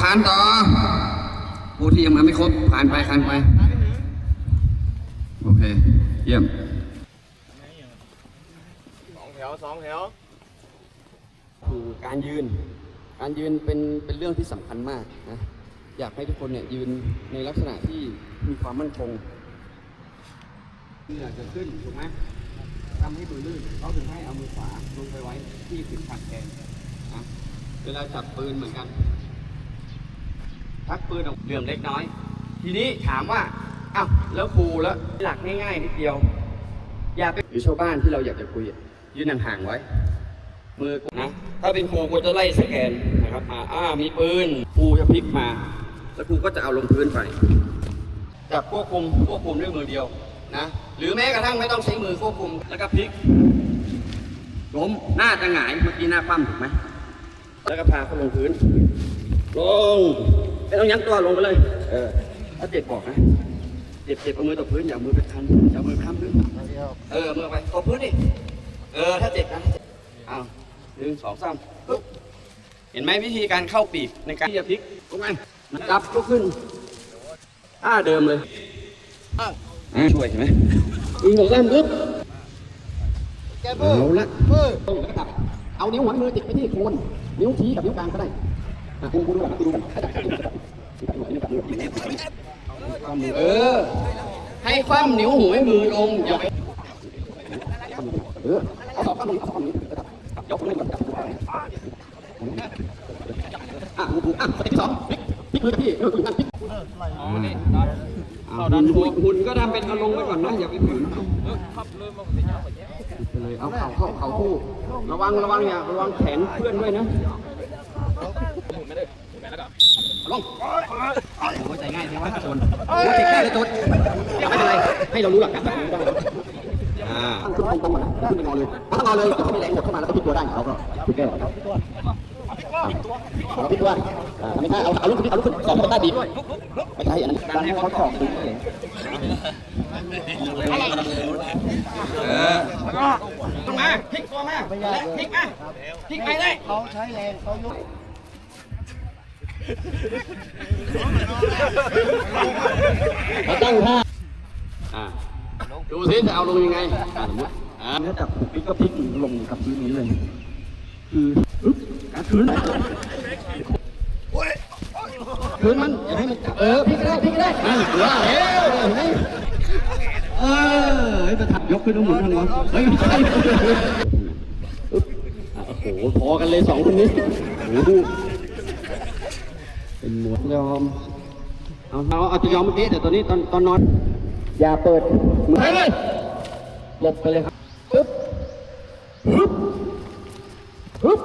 คานต่อ ผู้ที่ยังมาไม่ครบผ่านไปคานไป โอเค เยี่ยมสองแถวสองแถวคือการยืน การยืนเป็นเป็นเรื่องที่สำคัญมากนะ อยากให้ทุกคนเนี่ยยืนในลักษณะที่มีความมั่นคงเหงื่อจะขึ้นถูกไหมทำให้มือลื่นเขาถึงให้เอามือขวาลงไปไว้ที่ขืนขัดแทนนะเวลาจับปืนเหมือนกัน ทักปืนออกเหลื่อมเล็กน้อย ทีนี้ถามว่าอ้าวแล้วครูแล้วหลักง่ายๆนิดเดียว อย่าไปหรือชาวบ้านที่เราอยากจะคุยยืนห่างๆไว้ มือนะถ้าเป็นครูก็จะไล่สแกนนะครับมาอ่ามีปืนครูจะพลิกมา แล้วครูก็จะเอาลงพื้นไปจับควบคุมควบคุมด้วยมือเดียวนะหรือแม้กระทั่งไม่ต้องใช้มือควบคุมแล้วก็พลิกล้มหน้าจะหงายเมื่อกี้หน้าคว่ำถูกไหมแล้วก็พาเขาลงพื้น ไม่ต้องยั้งตัวลงไปเลย เออถ้าเจ็บบอกนะ เจ็บเจ็บเอามือตบพื้นอย่าเอามือไปคันอย่าเอามือไปค้ำพื้นเออเอามือไปตบพื้นดิ เออถ้าเจ็บนะเอาหนึ่งสองสามปุ๊บ เห็นไหมวิธีการเข้าปีกในการที่จะพลิกลงไปจับลุกขึ้นท่าเดิมเลยอ่าช่วยเห็นไหมอีกสองสามปุ๊บเอาละตรงแล้วก็จับเอานิ้วหัวมือติดไปที่โคน นิ้วชี้กับนิ้วกลางก็ได้ อะคุณคุณดูกันคุณดูกันเออ ให้คว่ำนิ้วหัวมือลงอย่าไปเออเอาสอบข้างลงเอาสอบข้างนี้จับยกขึ้นก่อนจับอะกูกูอะสเต็ปสองพลิกมือพี่เออคุณนั่งพลิกอ๋อนี่หุ่นหุ่นหุ่นก็ทำเป็นเอาลงไว้ก่อนนะอย่าไปฝืนไปเลยเอาเข่าเข้าเข่าคู่ระวังระวังอย่าระวังแขนเพื่อนด้วยนะ ลงโอ้ยใจง่ายใช่ไหมโจนโอ้ยใจง่ายเลยโจนไม่เป็นไรให้เรารู้หลักการแบบนี้ได้อ่าตั้งขึ้นตรงๆก่อนะขึ้นไปนอเลยถ้านอเลยจะไม่มีแรงกดเข้ามาแล้วก็พลิกตัวได้เราก็พลิกแก้วเราพลิกตัวอ่าไม่ใช่เอาเอาลูกขึ้นเอาลูกขึ้นสองคนใต้บีบไม่ใช่อันนั้นการให้เขาสอบดูเองเออลงมาพลิกตัวมาพลิกมาพลิกไปเลยเขาใช้แรงเขายก เขาตั้งท่าอ่าดูซิจะเอาลงยังไงอ่าสมมติอ่าถ้าจับพลิกก็พลิกลงกับพื้นนี้เลย คืออึ๊บกัดพื้นพื้นมันอย่าให้มันจับเออพลิกก็ได้พลิกก็ได้อ่าว่าแล้วเห็นไหมเออไอ้ประทับยกขึ้นต้องหมุนทางนู้นเฮ้ยไม่ใช่อึ๊บอะโอ้โหพอกันเลยสองคนนี้โอ้โหดู เป็นหมวดยอมเอาเอาเอาจะยอมเมื่อกี้แต่ตอนนี้ตอนตอนนอน อย่าเปิดมือไปเลยหลบไปเลยครับปึ๊บปึ๊บปึ๊บ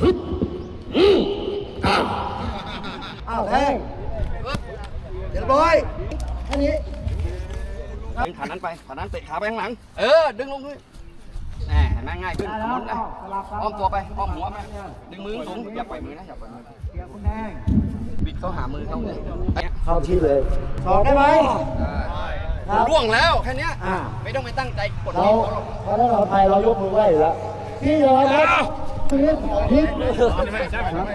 ปึ๊บอืมอ้าวอ้าวแทงเดี๋ยวบอยอันนี้ดึงขานั้นไปขานั้นเตะขาไปข้างหลัง เออ ดึงลงด้วยแหมเห็นไหมง่ายขึ้นหมุนนะอ้อมตัวไป อ้อมหัวไปดึงมือสูงอย่าปล่อยมือนะ อย่าปล่อยมือ เดี๋ยวคุณแทงบิดเข้าหามือเขาเลยเข้าที่เลยสอบได้ไหมครับร่วงแล้วแค่เนี้ยอ่าไม่ต้องไปตั้งใจกดเรานี้เขาหรอกเพราะถ้าเราไทยเรายกมือไหว้อยู่แล้วพี่ยอมครับพลิกพลิกครับ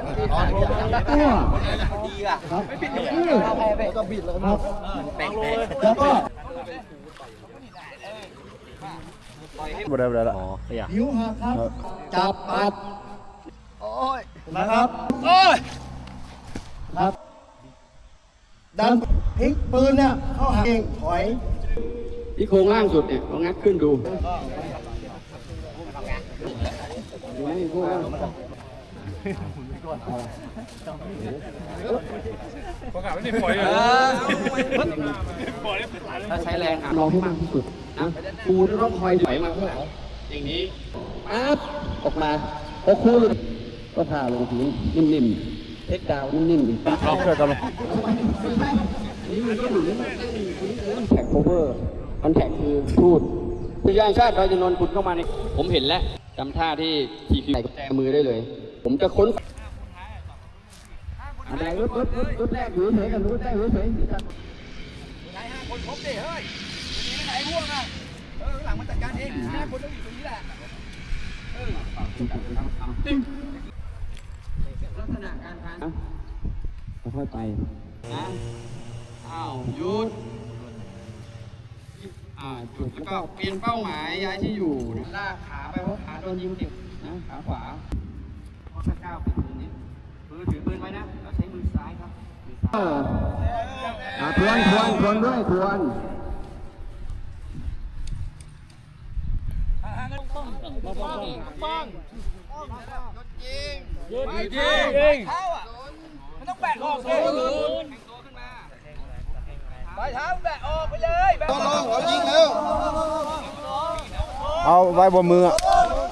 ดีอะครับแล้วก็บิดเลยครับแล้วก็บ่ได้บ่ได้ละหิวหักครับ จับปัด โอ้ยนะครับ โอ้ย ครับ ดันพลิกปืนเนี่ยเข้าหาเองถอย ที่โครงล่างสุดเนี่ยลองงัดขึ้นดูดูไหมโครงล่างสุดประกาศไม่ได้ปล่อยเออะอถ้าใช้แรงอะลองให้มากที่สุดนะครูจะต้องคอยถอยมาข้างหลังอย่างนี้ปั๊บออกมาพอครูหลุดก็พาลงพื้นนิ่มๆ เทคดาวน์นิ่มๆอีกลองเชื่อกันเลยแท็กโคเวอร์คอนแทคคือพูดคือยางชาติเราจะนนท์คุณเข้ามาในผมเห็นแล้วจำท่าที่ทีพีใส่กุญแจมือได้เลย ผมจะค้นอะไรรถรถรถรถแรกอยู่เฉยๆกันรถแรกอยู่เฉยๆครับคนครบดิเฮ้ยไหนห่วงอะเออหลังมันจัดการเองห้าคนต้องอยู่ตรงนี้แหละเกษณะการทานค่อยๆไปนะอ้าวหยุดอ่าจุดแล้วก็เปลี่ยนเป้าหมายย้ายที่อยู่นะลากขาไปเพราะขาโดนยิงเจ็บนะขาขวาเพราะถ้าก้าวไปตรงนี้มือถือปืนไว้นะเราใช้มือซ้ายครับมือซ้ายอ่าทวนทวนทวนด้วยทวน ยิงยิงเท้าอะมันต้องแบกออกเลยปลายเท้าแบกออกไปเลยแบกออกเอายิงแล้วเอาไว้บนมืออะ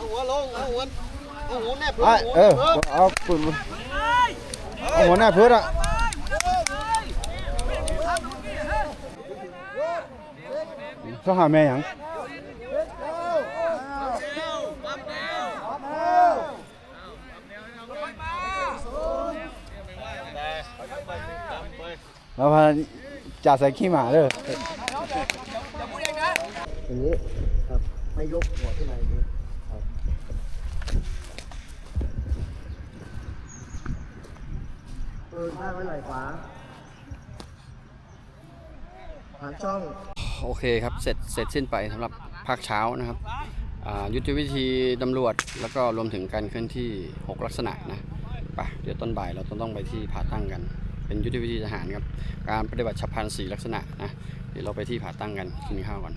หัวลงหัวหัวแนบไอ้เออเอาปืนเอาหัวหน้าพื้นอะต้องหายแม่ยัง แล้วพาจ่าใส่ขี้หมาเด้ออย่างนี้ครับไม่ยกหัวขึ้นมาอย่างนี้ครับปืนข้างไว้ไหล่ขวาหันช่อง โอเคครับ เสร็จเสร็จสิ้นไปสำหรับภาคเช้านะครับอ่ายุทธวิธีตำรวจแล้วก็รวมถึงการเคลื่อนที่ 6 ลักษณะนะไปเดี๋ยวต้นบ่ายเราต้องต้องไปที่ผาตั้งกัน เป็นยุทธวิธีทหารครับ การปฏิบัติฉับพลันสีลักษณะนะ เดี๋ยวเราไปที่ผาตั้งกันกินข้าวก่อน